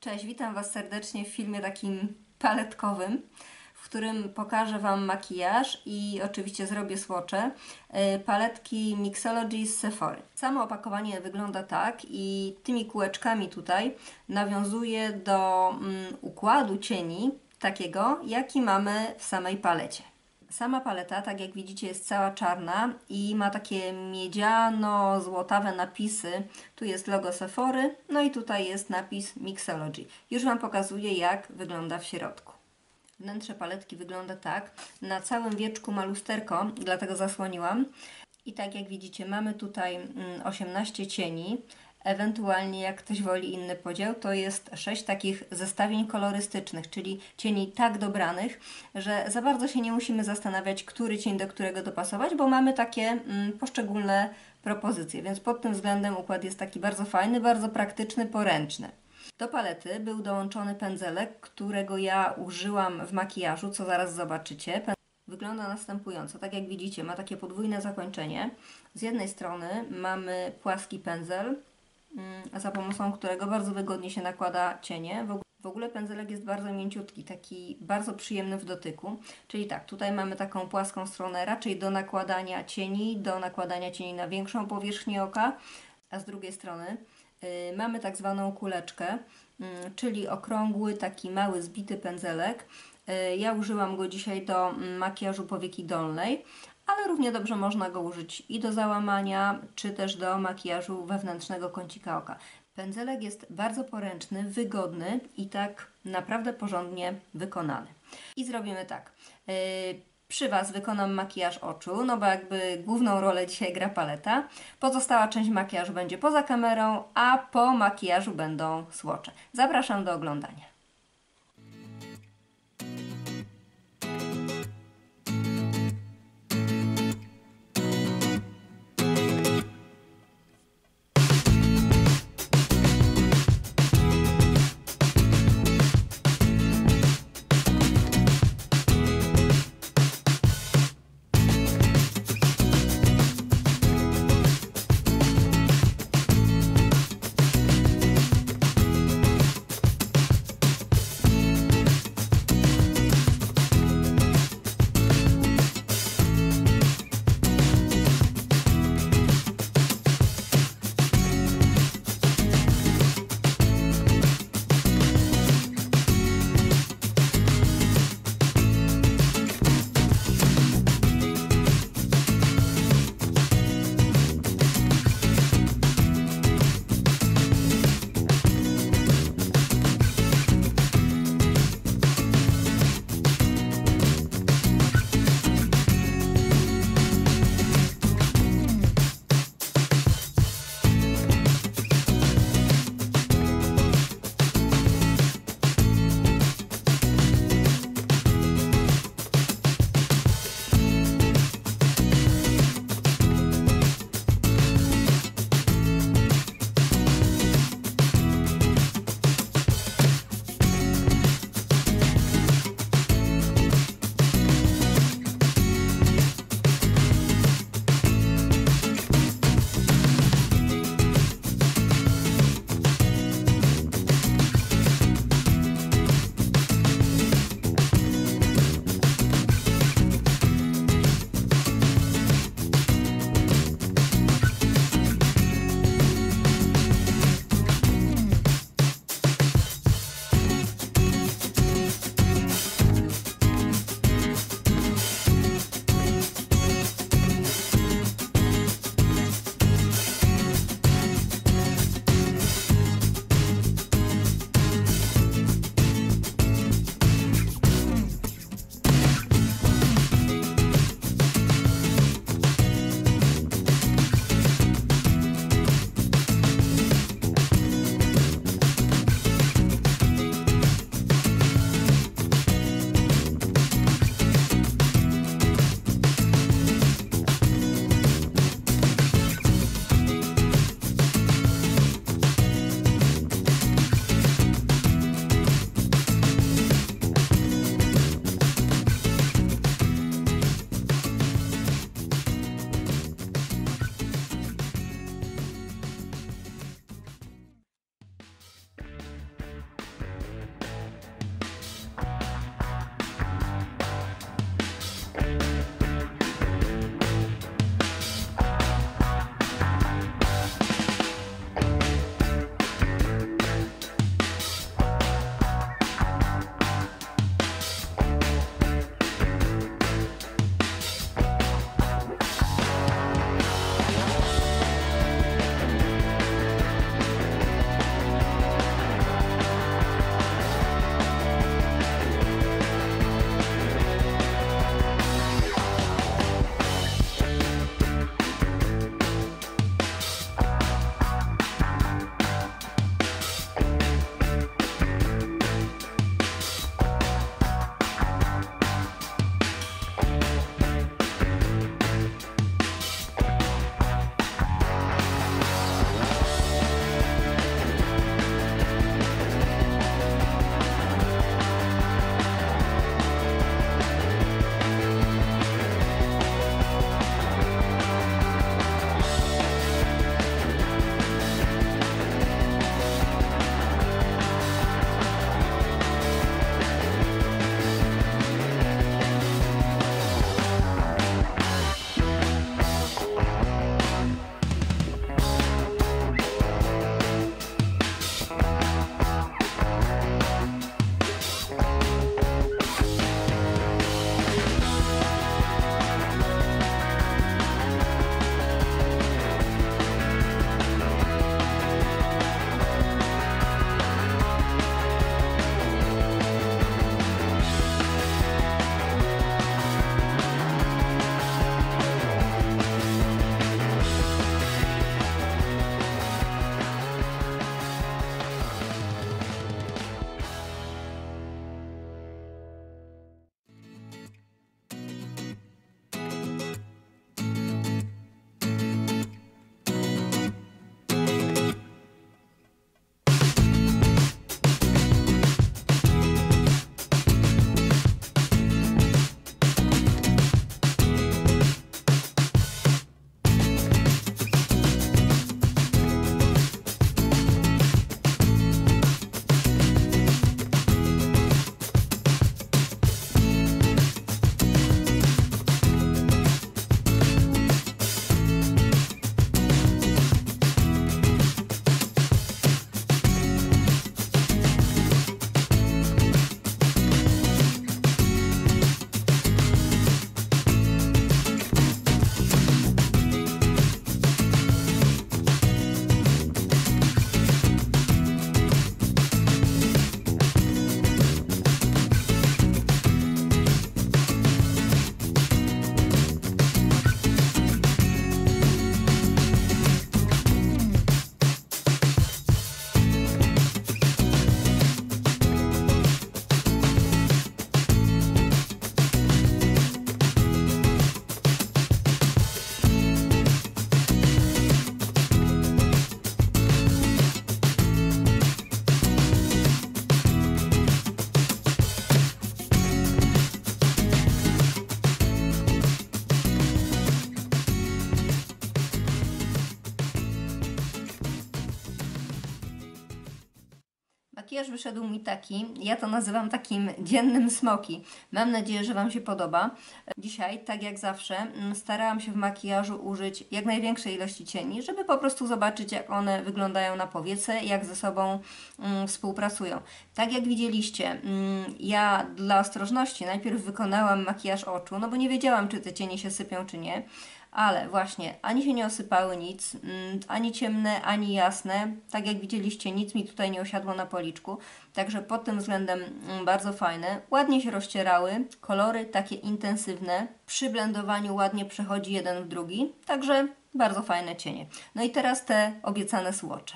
Cześć, witam Was serdecznie w filmie takim paletkowym, w którym pokażę Wam makijaż i oczywiście zrobię słocze y, paletki Mixology z Sephory. Samo opakowanie wygląda tak i tymi kółeczkami tutaj nawiązuje do mm, układu cieni takiego, jaki mamy w samej palecie. Sama paleta, tak jak widzicie, jest cała czarna i ma takie miedziano-złotawe napisy. Tu jest logo Sephory, no i tutaj jest napis Mixology. Już Wam pokazuję, jak wygląda w środku. Wnętrze paletki wygląda tak. Na całym wieczku ma lusterko, dlatego zasłoniłam. I tak jak widzicie, mamy tutaj 18 mm, cieni. Ewentualnie, jak ktoś woli inny podział, to jest sześć takich zestawień kolorystycznych, czyli cieni tak dobranych, że za bardzo się nie musimy zastanawiać, który cień do którego dopasować, bo mamy takie mm, poszczególne propozycje, więc pod tym względem układ jest taki bardzo fajny, bardzo praktyczny, poręczny. Do palety był dołączony pędzelek, którego ja użyłam w makijażu, co zaraz zobaczycie. Wygląda następująco. Tak jak widzicie, ma takie podwójne zakończenie. Z jednej strony mamy płaski pędzel, za pomocą którego bardzo wygodnie się nakłada cienie. W ogóle pędzelek jest bardzo mięciutki, taki bardzo przyjemny w dotyku. Czyli tak, tutaj mamy taką płaską stronę raczej do nakładania cieni, do nakładania cieni na większą powierzchnię oka, a z drugiej strony yy, mamy tak zwaną kuleczkę, yy, czyli okrągły, taki mały, zbity pędzelek. Yy, ja użyłam go dzisiaj do mm, makijażu powieki dolnej, ale równie dobrze można go użyć i do załamania, czy też do makijażu wewnętrznego kącika oka. Pędzelek jest bardzo poręczny, wygodny i tak naprawdę porządnie wykonany. I zrobimy tak. Yy, przy Was wykonam makijaż oczu, no bo jakby główną rolę dzisiaj gra paleta. Pozostała część makijażu będzie poza kamerą, a po makijażu będą słocze. Zapraszam do oglądania. Makijaż wyszedł mi taki, ja to nazywam takim dziennym smoki. Mam nadzieję, że Wam się podoba. Dzisiaj, tak jak zawsze, mm, starałam się w makijażu użyć jak największej ilości cieni, żeby po prostu zobaczyć, jak one wyglądają na powiece, jak ze sobą mm, współpracują. Tak jak widzieliście, mm, ja dla ostrożności najpierw wykonałam makijaż oczu, no bo nie wiedziałam, czy te cienie się sypią, czy nie ale właśnie ani się nie osypały nic, mm, ani ciemne, ani jasne. Tak jak widzieliście, nic mi tutaj nie osiadło na policzku, także pod tym względem mm, bardzo fajne. Ładnie się rozcierały, kolory takie intensywne, przy blendowaniu ładnie przechodzi jeden w drugi, także bardzo fajne cienie. No i teraz te obiecane słocze.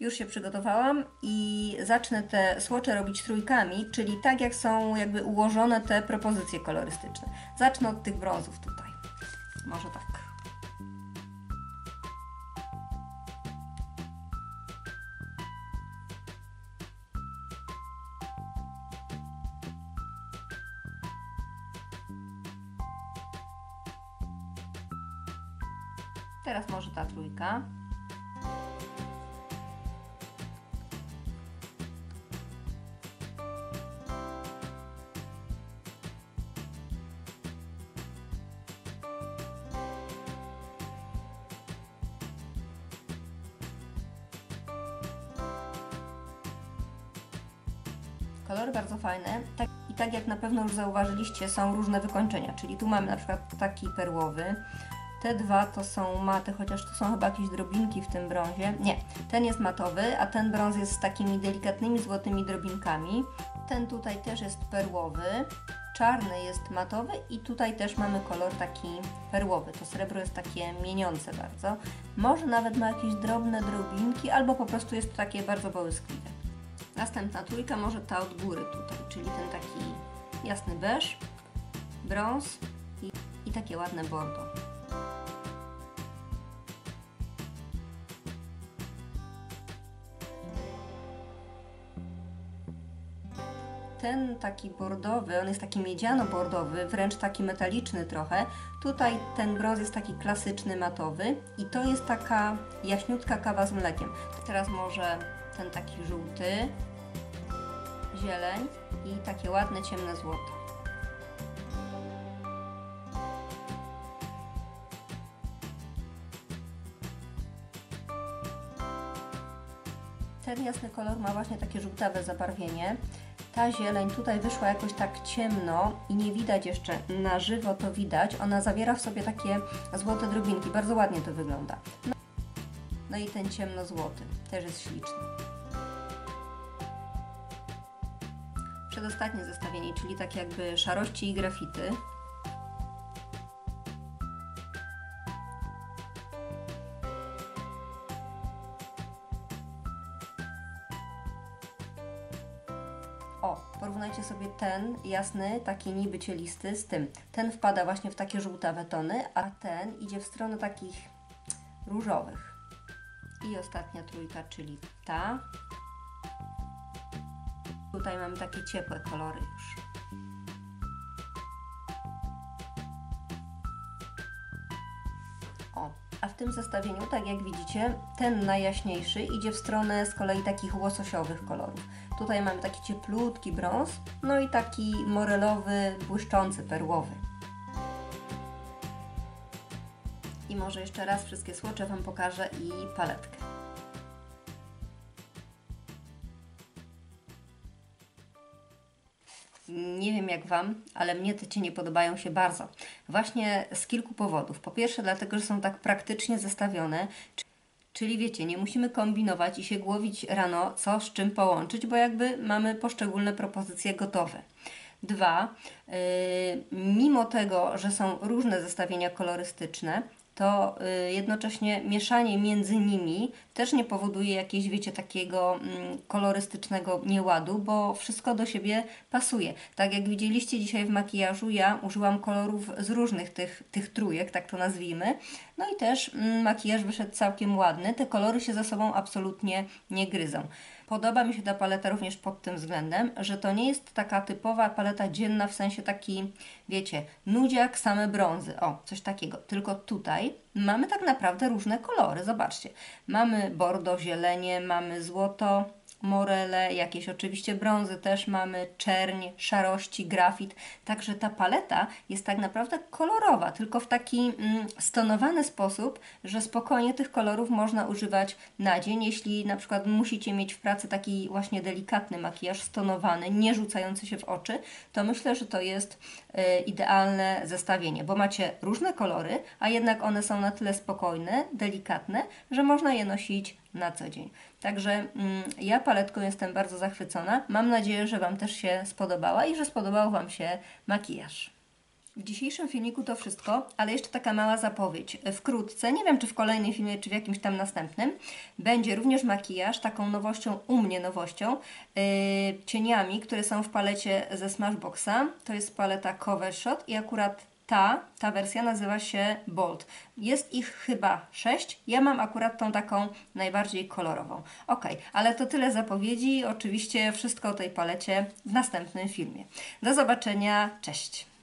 Już się przygotowałam i zacznę te słocze robić trójkami, czyli tak jak są jakby ułożone te propozycje kolorystyczne. Zacznę od tych brązów tutaj. Może tak. Teraz może ta trójka. Kolory bardzo fajne. Tak, I tak jak na pewno już zauważyliście, są różne wykończenia. Czyli tu mamy na przykład taki perłowy. Te dwa to są maty, chociaż tu są chyba jakieś drobinki w tym brązie. Nie, ten jest matowy, a ten brąz jest z takimi delikatnymi złotymi drobinkami. Ten tutaj też jest perłowy. Czarny jest matowy i tutaj też mamy kolor taki perłowy. To srebro jest takie mieniące bardzo. Może nawet ma jakieś drobne drobinki, albo po prostu jest takie bardzo połyskliwe. Następna trójka, może ta od góry tutaj, czyli ten taki jasny beż, brąz i, i takie ładne bordo. Ten taki bordowy, on jest taki miedziano-bordowy, wręcz taki metaliczny trochę. Tutaj ten brąz jest taki klasyczny, matowy i to jest taka jaśniutka kawa z mlekiem. Teraz może ten taki żółty, zieleń i takie ładne ciemne złoto. Ten jasny kolor ma właśnie takie żółtawe zabarwienie. Ta zieleń tutaj wyszła jakoś tak ciemno i nie widać jeszcze, na żywo to widać. Ona zawiera w sobie takie złote drobinki, bardzo ładnie to wygląda. No, no i ten ciemno-złoty też jest śliczny. Przedostatnie zestawienie, czyli tak jakby szarości i grafity. Ten jasny, taki niby cielisty z tym. Ten wpada właśnie w takie żółtawe tony, a ten idzie w stronę takich różowych. I ostatnia trójka, czyli ta. Tutaj mamy takie ciepłe kolory już. W tym zestawieniu, tak jak widzicie, ten najjaśniejszy idzie w stronę z kolei takich łososiowych kolorów. Tutaj mamy taki cieplutki brąz, no i taki morelowy, błyszczący, perłowy. I może jeszcze raz wszystkie słocze Wam pokażę i paletkę. Nie wiem jak Wam, ale mnie te cienie podobają się bardzo. Właśnie z kilku powodów. Po pierwsze dlatego, że są tak praktycznie zestawione, czyli wiecie, nie musimy kombinować i się głowić rano, co z czym połączyć, bo jakby mamy poszczególne propozycje gotowe. Dwa, yy, mimo tego, że są różne zestawienia kolorystyczne, to y, jednocześnie mieszanie między nimi też nie powoduje jakiegoś, wiecie, takiego mm, kolorystycznego nieładu, bo wszystko do siebie pasuje. Tak jak widzieliście dzisiaj w makijażu, ja użyłam kolorów z różnych tych, tych trójek, tak to nazwijmy. No i też mm, makijaż wyszedł całkiem ładny. Te kolory się ze sobą absolutnie nie gryzą. Podoba mi się ta paleta również pod tym względem, że to nie jest taka typowa paleta dzienna, w sensie taki, wiecie, nudziak, same brązy, o, coś takiego. Tylko tutaj mamy tak naprawdę różne kolory, zobaczcie. Mamy bordo, zielenie, mamy złoto, morele, jakieś oczywiście brązy też mamy, czerń, szarości, grafit. Także ta paleta jest tak naprawdę kolorowa, tylko w taki mm, stonowany sposób, że spokojnie tych kolorów można używać na dzień. Jeśli na przykład musicie mieć w pracy taki właśnie delikatny makijaż, stonowany, nie rzucający się w oczy, to myślę, że to jest y, idealne zestawienie, bo macie różne kolory, a jednak one są na tyle spokojne, delikatne, że można je nosić na co dzień. Także mm, ja paletką jestem bardzo zachwycona. Mam nadzieję, że Wam też się spodobała i że spodobał Wam się makijaż. W dzisiejszym filmiku to wszystko, ale jeszcze taka mała zapowiedź. Wkrótce, nie wiem czy w kolejnym filmie, czy w jakimś tam następnym, będzie również makijaż, taką nowością, u mnie nowością, yy, cieniami, które są w palecie ze Smashboxa. To jest paleta Cover Shot i akurat ta, ta wersja nazywa się Bold. Jest ich chyba sześć. Ja mam akurat tą taką najbardziej kolorową. Ok, ale to tyle zapowiedzi. Oczywiście wszystko o tej palecie w następnym filmie. Do zobaczenia. Cześć!